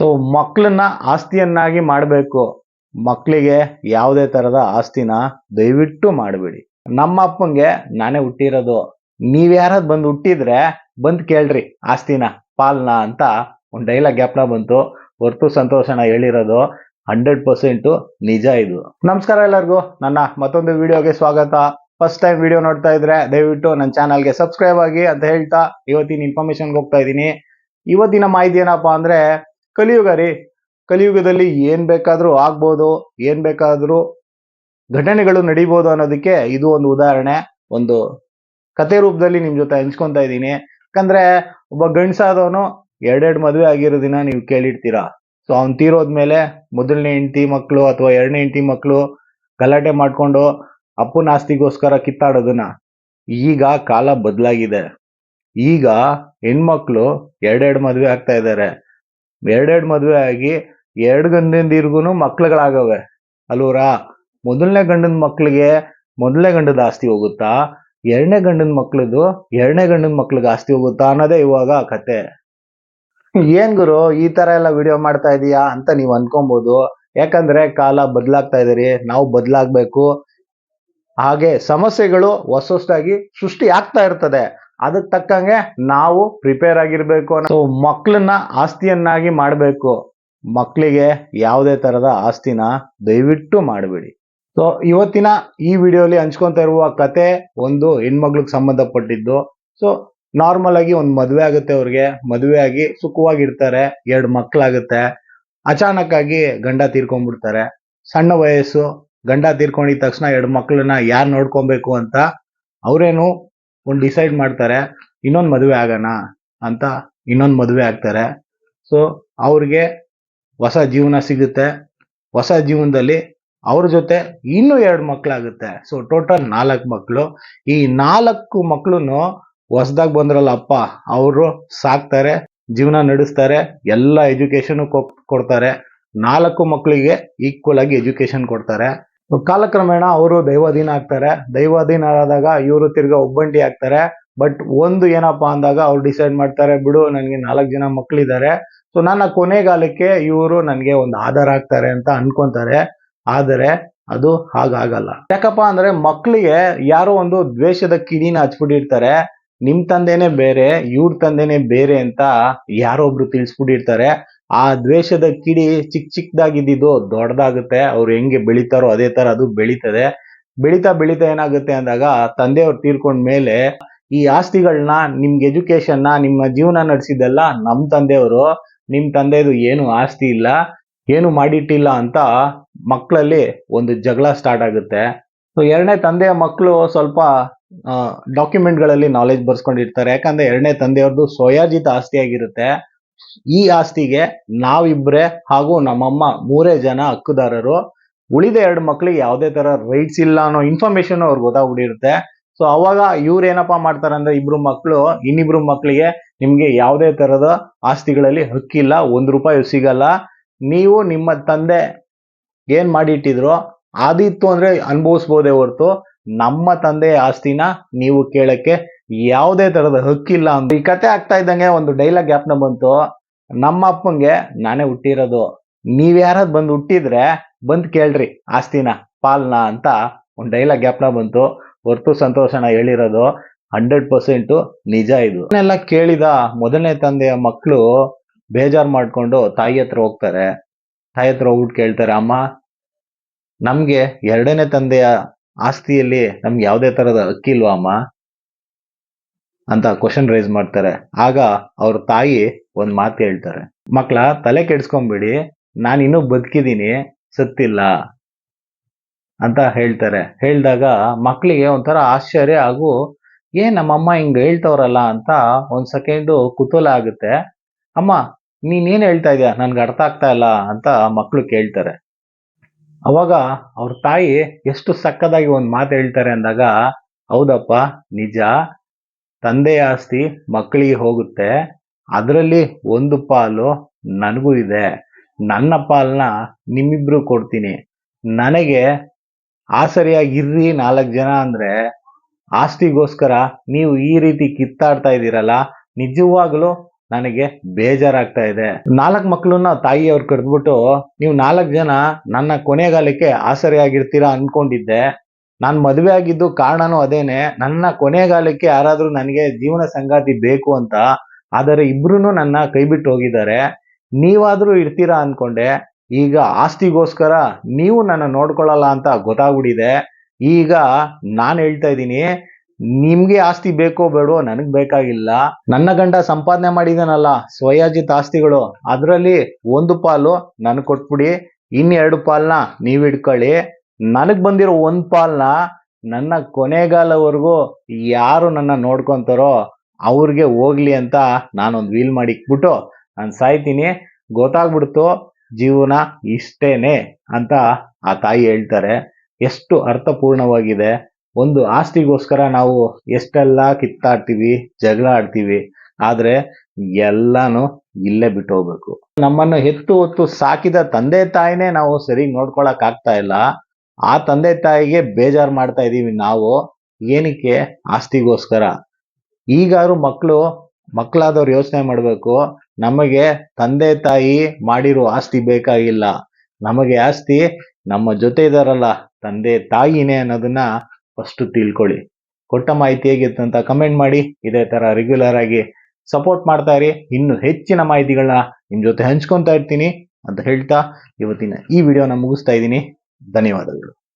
So ಮಕ್ಕಳನ್ನ ಆಸ್ತಿಯನ್ನಾಗಿ ಮಾಡಬೇಕು. ಮಕ್ಕಳಿಗೆ ಯಾವುದೇ ತರದ ಆಸ್ತಿನ ದಯವಿಟ್ಟು ಮಾಡಬೇಡಿ. ನಮ್ಮ ಅಪ್ಪಂಗೆ ನಾನೇ ಹುಟ್ಟಿರೋದು. ನೀವ್ ಯಾರಾದ್ ಬಂದು ಹುಟ್ಟಿದ್ರೆ ಬಂದ್ ಕೇಳ್ರಿ ಆಸ್ತಿನ, ಪಾಲ್ನ ಅಂತ ಒಂದ್ ಡೈಲಾಗ್ ಗ್ಯಾಪ್ನ ಬಂತು. ಹೊರ್ತು ಸಂತೋಷನ ಹೇಳಿರೋದು ಹಂಡ್ರೆಡ್ ಪರ್ಸೆಂಟ್ ನಿಜ ಇದು. ನಮಸ್ಕಾರ ಎಲ್ಲರಿಗೂ. ನನ್ನ ಮತ್ತೊಂದು ವಿಡಿಯೋಗೆ ಸ್ವಾಗತ. ಫಸ್ಟ್ ಟೈಮ್ ವಿಡಿಯೋ ನೋಡ್ತಾ ಇದ್ರೆ ದಯವಿಟ್ಟು ನನ್ನ ಚಾನಲ್ಗೆ ಸಬ್ಸ್ಕ್ರೈಬ್ ಆಗಿ ಅಂತ ಹೇಳ್ತಾ ಇವತ್ತಿನ ಇನ್ಫಾರ್ಮೇಶನ್ಗೆ ಹೋಗ್ತಾ ಇದ್ದೀನಿ. ಇವತ್ತಿನ ಮಾಹಿತಿ ಏನಪ್ಪಾ ಅಂದ್ರೆ ಕಲಿಯುಗ ರೀ. ಕಲಿಯುಗದಲ್ಲಿ ಏನ್ ಬೇಕಾದ್ರೂ ಆಗ್ಬೋದು, ಏನ್ ಬೇಕಾದ್ರೂ ಘಟನೆಗಳು ನಡೀಬಹುದು ಅನ್ನೋದಕ್ಕೆ ಇದು ಒಂದು ಉದಾಹರಣೆ, ಒಂದು ಕತೆ ರೂಪದಲ್ಲಿ ನಿಮ್ ಜೊತೆ ಹಂಚ್ಕೊಂತಾ ಇದ್ದೀನಿ. ಯಾಕಂದ್ರೆ ಒಬ್ಬ ಗಂಡ್ಸಾದವನು ಎರಡೆರಡು ಮದುವೆ ಆಗಿರೋ ದಿನ ನೀವು ಕೇಳಿರ್ತೀರಾ. ಸೊ ಅವ್ನು ತೀರೋದ್ಮೇಲೆ ಮೊದಲನೇ ಹೆಂಡತಿ ಮಕ್ಕಳು ಅಥವಾ ಎರಡನೇ ಹೆಂಡತಿ ಮಕ್ಕಳು ಗಲಾಟೆ ಮಾಡ್ಕೊಂಡು ಅಪ್ಪನ ಆಸ್ತಿಗೋಸ್ಕರ ಕಿತ್ತಾಡೋದನ್ನ. ಈಗ ಕಾಲ ಬದಲಾಗಿದೆ. ಈಗ ಹೆಣ್ಮಕ್ಳು ಎರಡೆರಡು ಮದುವೆ ಆಗ್ತಾ ಇದ್ದಾರೆ ಎರಡೆರಡು ಮದುವೆ ಆಗಿ ಎರಡು ಗಂಡಂದಿರ್ಗುನು ಮಕ್ಳುಗಳಾಗವೆ. ಅಲ್ವರಾ ಮೊದಲನೇ ಗಂಡನ ಮಕ್ಳಿಗೆ ಮೊದಲನೇ ಗಂಡದ ಆಸ್ತಿ ಹೋಗುತ್ತಾ? ಎರಡನೇ ಗಂಡನ ಮಕ್ಳದು ಎರಡನೇ ಗಂಡನ ಮಕ್ಳಿಗೆ ಆಸ್ತಿ ಹೋಗುತ್ತಾ ಅನ್ನೋದೇ ಇವಾಗ ಕತೆ. ಏನ್ ಗುರು, ಈ ತರ ಎಲ್ಲ ವಿಡಿಯೋ ಮಾಡ್ತಾ ಇದೀಯಾ ಅಂತ ನೀವು ಅನ್ಕೊಬಹುದು ಯಾಕಂದ್ರೆ ಕಾಲ ಬದಲಾಗ್ತಾ ಇದೀರಿ, ನಾವು ಬದಲಾಗ್ಬೇಕು. ಹಾಗೆ ಸಮಸ್ಯೆಗಳು ಹೊಸ ಹೊಸದಾಗಿ ಸೃಷ್ಟಿ ಆಗ್ತಾ ಇರ್ತದೆ. ಅದಕ್ ತಕ್ಕಂಗೆ ನಾವು ಪ್ರಿಪೇರ್ ಆಗಿರ್ಬೇಕು ಅನ್ನೋ ಮಕ್ಕಳನ್ನ ಆಸ್ತಿಯನ್ನಾಗಿ ಮಾಡಬೇಕು. ಮಕ್ಕಳಿಗೆ ಯಾವುದೇ ತರದ ಆಸ್ತಿನ ದಯವಿಟ್ಟು ಮಾಡಬೇಡಿ. ಸೊ ಇವತ್ತಿನ ಈ ವಿಡಿಯೋಲಿ ಹಂಚ್ಕೊಂತ ಇರುವ ಕತೆ ಒಂದು ಹೆಣ್ಮಗ್ಳಿಗೆ ಸಂಬಂಧಪಟ್ಟಿದ್ದು. ಸೊ ನಾರ್ಮಲ್ ಆಗಿ ಒಂದು ಮದುವೆ ಆಗುತ್ತೆ ಅವ್ರಿಗೆ. ಮದುವೆ ಆಗಿ ಸುಖವಾಗಿರ್ತಾರೆ. ಎರಡು ಮಕ್ಕಳಾಗುತ್ತೆ ಅಚಾನಕ್ ಆಗಿ ಗಂಡ ತೀರ್ಕೊಂಡ್ಬಿಡ್ತಾರೆ. ಸಣ್ಣ ವಯಸ್ಸು, ಗಂಡ ತೀರ್ಕೊಂಡಿದ ತಕ್ಷಣ ಎರಡು ಮಕ್ಕಳನ್ನ ಯಾರು ನೋಡ್ಕೊಬೇಕು ಅಂತ ಅವರೇನು ಒಂದು ಡಿಸೈಡ್ ಮಾಡ್ತಾರೆ, ಇನ್ನೊಂದು ಮದುವೆ ಆಗೋಣ ಅಂತ ಇನ್ನೊಂದು ಮದುವೆ ಆಗ್ತಾರೆ. ಸೊ ಅವ್ರಿಗೆ ಹೊಸ ಜೀವನ ಸಿಗುತ್ತೆ. ಹೊಸ ಜೀವನದಲ್ಲಿ ಅವ್ರ ಜೊತೆ ಇನ್ನೂ ಎರಡು ಮಕ್ಕಳಾಗುತ್ತೆ ಸೊ ಟೋಟಲ್ ನಾಲ್ಕು ಮಕ್ಕಳು ಈ ನಾಲ್ಕು ಮಕ್ಕಳು ಹೊಸದಾಗಿ ಬಂದ್ರಲ್ಲ ಅಪ್ಪ, ಅವರು ಸಾಕ್ತಾರೆ, ಜೀವನ ನಡೆಸ್ತಾರೆ, ಎಲ್ಲ ಎಜುಕೇಶನ್ ಕೊಡ್ತಾರೆ. ನಾಲ್ಕು ಮಕ್ಕಳಿಗೆ ಈಕ್ವಲ್ ಆಗಿ ಎಜುಕೇಶನ್ ಕೊಡ್ತಾರೆ. ಕಾಲಕ್ರಮೇಣ ಅವರು ದೈವಾಧೀನ ಆಗ್ತಾರೆ. ದೈವಾಧೀನ ಆದಾಗ ಇವರು ತಿರ್ಗಾ ಒಬ್ಬಂಟಿ ಆಗ್ತಾರೆ. ಬಟ್ ಒಂದು ಏನಪ್ಪಾ ಅಂದಾಗ ಅವ್ರು ಡಿಸೈಡ್ ಮಾಡ್ತಾರೆ, ಬಿಡು, ನನಗೆ ನಾಲ್ಕು ಜನ ಮಕ್ಕಳಿದ್ದಾರೆ ಸೊ ನನ್ನ ಕೊನೆಗಾಲಕ್ಕೆ ಇವರು ನನಗೆ ಒಂದು ಆಧಾರ ಆಗ್ತಾರೆ ಅಂತ ಅನ್ಕೊಂತಾರೆ. ಆದರೆ ಅದು ಹಾಗಾಗಲ್ಲ. ಯಾಕಪ್ಪ ಅಂದ್ರೆ ಮಕ್ಕಳಿಗೆ ಯಾರೋ ಒಂದು ದ್ವೇಷದ ಕಿಡಿನ ಹಚ್ಬಿಟ್ಟಿರ್ತಾರೆ. ನಿಮ್ ತಂದೆನೆ ಬೇರೆ, ಇವ್ರ ತಂದೆನೆ ಬೇರೆ ಅಂತ ಯಾರೋ ಒಬ್ರು ತಿಳಿಸ್ಬಿಟ್ಟಿರ್ತಾರೆ. ಆ ದ್ವೇಷದ ಕಿಡಿ ಚಿಕ್ ಚಿಕ್ಕದಾಗಿದ್ದು ದೊಡ್ಡದಾಗುತ್ತೆ. ಅವ್ರು ಹೆಂಗೆ ಬೆಳಿತಾರೋ ಅದೇ ತರ ಅದು ಬೆಳೀತದೆ. ಬೆಳೀತಾ ಬೆಳೀತಾ ಏನಾಗುತ್ತೆ ಅಂದಾಗ ತಂದೆಯವ್ರು ತೀರ್ಕೊಂಡ ಮೇಲೆ ಈ ಆಸ್ತಿಗಳನ್ನ ನಿಮ್ಗೆ ಎಜುಕೇಶನ್ನ ನಿಮ್ಮ ಜೀವನ ನಡೆಸಿದ್ದೆಲ್ಲ ನಮ್ಮ ತಂದೆಯವರು ನಿಮ್ಮ ತಂದೆದು ಏನು ಆಸ್ತಿ ಇಲ್ಲ, ಏನು ಮಾಡಿಟ್ಟಿಲ್ಲ ಅಂತ ಮಕ್ಕಳಲ್ಲಿ ಒಂದು ಜಗಳ ಸ್ಟಾರ್ಟ್ ಆಗುತ್ತೆ. ಸೊ ಎರಡನೇ ತಂದೆಯ ಮಕ್ಕಳು ಸ್ವಲ್ಪ ಡಾಕ್ಯುಮೆಂಟ್ಗಳಲ್ಲಿ ನಾಲೆಜ್ ಬರ್ಸ್ಕೊಂಡಿರ್ತಾರೆ. ಯಾಕಂದ್ರೆ ಎರಡನೇ ತಂದೆಯವ್ರದ್ದು ಸ್ವಯಾಜಿತ ಆಸ್ತಿ ಆಗಿರುತ್ತೆ ಈ ಆಸ್ತಿಗೆ ನಾವಿಬ್ಬರೇ ಹಾಗೂ ನಮ್ಮಮ್ಮ ಮೂರೇ ಜನ ಹಕ್ಕುದಾರರು. ಉಳಿದ ಎರಡು ಮಕ್ಳಿಗೆ ಯಾವುದೇ ತರ ರೈಟ್ಸ್ ಇಲ್ಲ ಅನ್ನೋ ಇನ್ಫಾರ್ಮೇಶನ್ ಅವ್ರಿಗೆ ಗೊತ್ತಾಗ್ಬಿಟ್ಟಿರುತ್ತೆ. ಸೊ ಅವಾಗ ಇವ್ರು ಏನಪ್ಪಾ ಮಾಡ್ತಾರೆ ಅಂದ್ರೆ ಇಬ್ರು ಮಕ್ಕಳು ಇನ್ನಿಬ್ರು ಮಕ್ಕಳಿಗೆ ನಿಮ್ಗೆ ಯಾವುದೇ ತರದ ಆಸ್ತಿಗಳಲ್ಲಿ ಹಕ್ಕಿಲ್ಲ, ಒಂದ್ ರೂಪಾಯಿ ಸಿಗಲ್ಲ. ನೀವು ನಿಮ್ಮ ತಂದೆ ಏನ್ ಮಾಡಿಟ್ಟಿದ್ರು ಆದಿತ್ತು ಅಂದ್ರೆ ಅನುಭವಿಸ್ಬೋದೇ ಹೊರತು. ನಮ್ಮ ತಂದೆಯ ಆಸ್ತಿನ ನೀವು ಕೇಳಕ್ಕೆ ಯಾವುದೇ ತರದ ಹಕ್ಕಿಲ್ಲ ಅಂತ. ಈ ಕತೆ ಆಗ್ತಾ ಇದ್ದಂಗೆ ಒಂದು ಡೈಲಾಗ್ ಗ್ಯಾಪ್ನ ಬಂತು. ನಮ್ಮ ಅಪ್ಪಂಗೆ, ನಾನೇ ಹುಟ್ಟಿರೋದು. ನೀವ್ ಯಾರಾದ್ ಬಂದು ಹುಟ್ಟಿದ್ರೆ ಬಂದ್ ಕೇಳ್ರಿ ಆಸ್ತಿನ, ಪಾಲ್ನ ಅಂತ ಒಂದು ಡೈಲಾಗ್ ಗ್ಯಾಪ್ನ ಬಂತು. ಹೊರ್ತು ಸಂತೋಷನ ಹೇಳಿರೋದು ಹಂಡ್ರೆಡ್ ಪರ್ಸೆಂಟ್ ನಿಜ ಇದು. ಎಲ್ಲ ಕೇಳಿದ ಮೊದಲನೇ ತಂದೆಯ ಮಕ್ಕಳು ಬೇಜಾರ್ ಮಾಡ್ಕೊಂಡು ತಾಯಿ ಹತ್ರ ಹೋಗ್ತಾರೆ. ತಾಯಿ ಹತ್ರ ಹೋಗ್ಬಿಟ್ಟು ಕೇಳ್ತಾರೆ, ಅಮ್ಮ, ನಮ್ಗೆ ಎರಡನೇ ತಂದೆಯ ಆಸ್ತಿಯಲ್ಲಿ ನಮ್ಗೆ ಯಾವುದೇ ತರದ ಹಕ್ಕಿಲ್ವಾ ಅಮ್ಮ? ಅಂತ ಕ್ವಶನ್ ರೈಸ್ ಮಾಡ್ತಾರೆ. ಆಗ ಅವ್ರ ತಾಯಿ ಒಂದ್ ಮಾತು ಹೇಳ್ತಾರೆ. ಮಕ್ಳ, ತಲೆ ಕೆಡ್ಸ್ಕೊಂಬಿಡಿ, ನಾನು ಇನ್ನೂ ಬದುಕಿದ್ದೀನಿ ಸತ್ತಿಲ್ಲ ಅಂತ ಹೇಳ್ತಾರೆ. ಹೇಳಿದಾಗ ಮಕ್ಳಿಗೆ ಒಂಥರ ಆಶ್ಚರ್ಯ ಹಾಗೂ ಏನ್ ನಮ್ಮಮ್ಮ ಹಿಂಗ್ ಹೇಳ್ತವ್ರಲ್ಲ ಅಂತ ಒಂದ್ ಸೆಕೆಂಡು ಕುತೂಹಲ ಆಗುತ್ತೆ. ಅಮ್ಮ, ನೀನ್ ಏನ್ ಹೇಳ್ತಾ ಇದೀಯ? ನನ್ಗೆ ಅರ್ಥ ಆಗ್ತಾ ಇಲ್ಲ ಅಂತ ಮಕ್ಕಳು ಕೇಳ್ತಾರೆ. ಅವಾಗ ಅವ್ರ ತಾಯಿ ಎಷ್ಟು ಸಕ್ಕದಾಗಿ ಒಂದ್ ಮಾತು ಹೇಳ್ತಾರೆ ಅಂದಾಗ, ಹೌದಪ್ಪ, ನಿಜ ತಂದೆಯ ಆಸ್ತಿ ಮಕ್ಕಳಿಗೆ ಹೋಗುತ್ತೆ. ಅದರಲ್ಲಿ ಒಂದು ಪಾಲು ನನಗೂ ಇದೆ. ನನ್ನ ಪಾಲನ್ನ ನಿಮ್ಮಿಬ್ರು ಕೊಡ್ತೀನಿ. ನನಗೆ ಆಸರಿಯಾಗಿರ್ರಿ ನಾಲ್ಕು ಜನ ಅಂದ್ರೆ ಆಸ್ತಿಗೋಸ್ಕರ ನೀವು ಈ ರೀತಿ ಕಿತ್ತಾಡ್ತಾ ಇದ್ದೀರಲ್ಲ, ನಿಜವಾಗ್ಲೂ ನನಗೆ ಬೇಜಾರಾಗ್ತಾ ಇದೆ. ನಾಲ್ಕು ಮಕ್ಕಳನ್ನ ತಾಯಿಯವ್ರು ಕರೆದ್ಬಿಟ್ಟು ನೀವು ನಾಲ್ಕು ಜನ ನನ್ನ ಕೊನೆಗಾಲಕ್ಕೆ ಆಸರಿಯಾಗಿರ್ತೀರಾ ಅನ್ಕೊಂಡಿದ್ದೆ. ನಾನು ಮದುವೆ ಆಗಿದ್ದು ಕಾರಣನೂ ಅದೇನೆ, ನನ್ನ ಕೊನೆಗಾಲಕ್ಕೆ ಯಾರಾದರೂ ನನಗೆ ಜೀವನ ಸಂಗಾತಿ ಬೇಕು ಅಂತ, ಆದರೆ ಇಬ್ಬರೂ ನನ್ನ ಕೈ ಬಿಟ್ಟು ಹೋಗಿದ್ದಾರೆ. ನೀವಾದರೂ ಇರ್ತೀರಾ ಅನ್ಕೊಂಡೆ, ಈಗ ಆಸ್ತಿಗೋಸ್ಕರ ನೀವು ನನ್ನ ನೋಡ್ಕೊಳ್ಳಲ್ಲ ಅಂತ ಗೊತ್ತಾಗ್ಬಿಟ್ಟಿದೆ ಈಗ ನಾನು ಹೇಳ್ತಾ ಇದ್ದೀನಿ, ನಿಮಗೆ ಆಸ್ತಿ ಬೇಕೋ ಬೇಡೋ ನನಗೆ ಬೇಕಾಗಿಲ್ಲ. ನನ್ನ ಗಂಡ ಸಂಪಾದನೆ ಮಾಡಿದಾನಲ್ಲ ಸ್ವಯಾಜಿತ ಆಸ್ತಿಗಳು, ಅದರಲ್ಲಿ ಒಂದು ಪಾಲು ನನಗೆ ಕೊಟ್ಬಿಡಿ, ಇನ್ನೆರಡು ಪಾಲನ್ನ ನೀವು ಇಟ್ಕೊಳ್ಳಿ ನನಗ್ ಬಂದಿರೋ ಒಂದು ಪಾಲ್ನ ನನ್ನ ಕೊನೆಗಾಲವರೆಗೂ ಯಾರು ನನ್ನ ನೋಡ್ಕೊಂತಾರೋ ಅವ್ರಿಗೆ ಹೋಗ್ಲಿ ಅಂತ ನಾನೊಂದು ವೀಲ್ ಮಾಡಿ ಇಕ್ಬಿಟ್ಟು ನಾನು ಸಾಯ್ತೀನಿ. ಗೊತ್ತಾಗ್ಬಿಡ್ತು, ಜೀವನ ಇಷ್ಟೇನೆ ಅಂತ ಆ ತಾಯಿ ಹೇಳ್ತಾರೆ. ಎಷ್ಟು ಅರ್ಥಪೂರ್ಣವಾಗಿದೆ. ಒಂದು ಆಸ್ತಿಗೋಸ್ಕರ ನಾವು ಎಷ್ಟೆಲ್ಲ ಕಿತ್ತಾಡ್ತೀವಿ, ಜಗಳ ಆಡ್ತೀವಿ, ಆದ್ರೆ ಎಲ್ಲಾನು ಇಲ್ಲೇ ಬಿಟ್ಟು ಹೋಗ್ಬೇಕು. ನಮ್ಮನ್ನು ಹೆತ್ತು ಹೊತ್ತು ಸಾಕಿದ ತಂದೆ ತಾಯಿನೇ ನಾವು ಸರಿ ನೋಡ್ಕೊಳಕ್ ಆಗ್ತಾ ಇಲ್ಲ. ಆ ತಂದೆ ತಾಯಿಗೆ ಬೇಜಾರು ಮಾಡ್ತಾ ಇದ್ದೀವಿ ನಾವು. ಏನಕ್ಕೆ? ಆಸ್ತಿಗೋಸ್ಕರ. ಈಗಾರು ಮಕ್ಕಳು ಮಕ್ಕಳಾದವ್ರು ಯೋಚನೆ ಮಾಡಬೇಕು. ನಮಗೆ ತಂದೆ ತಾಯಿ ಮಾಡಿರೋ ಆಸ್ತಿ ಬೇಕಾಗಿಲ್ಲ. ನಮಗೆ ಆಸ್ತಿ ನಮ್ಮ ಜೊತೆ ಇದಾರಲ್ಲ, ತಂದೆ ತಾಯಿನೇ ಅನ್ನೋದನ್ನ ಫಸ್ಟ್ ತಿಳ್ಕೊಳ್ಳಿ. ಕೊಟ್ಟ ಮಾಹಿತಿ ಹೇಗಿತ್ತು ಅಂತ ಕಮೆಂಟ್ ಮಾಡಿ. ಇದೇ ತರ ರೆಗ್ಯುಲರ್ ಆಗಿ ಸಪೋರ್ಟ್ ಮಾಡ್ತಾ ಇರಿ. ಇನ್ನು ಹೆಚ್ಚಿನ ಮಾಹಿತಿಗಳನ್ನ ನಿಮ್ ಜೊತೆ ಹಂಚ್ಕೊಂತಾ ಇರ್ತೀನಿ ಅಂತ ಹೇಳ್ತಾ ಇವತ್ತಿನ ಈ ವಿಡಿಯೋನ ಮುಗಿಸ್ತಾ ಇದ್ದೀನಿ. ధన్యవాదాలు.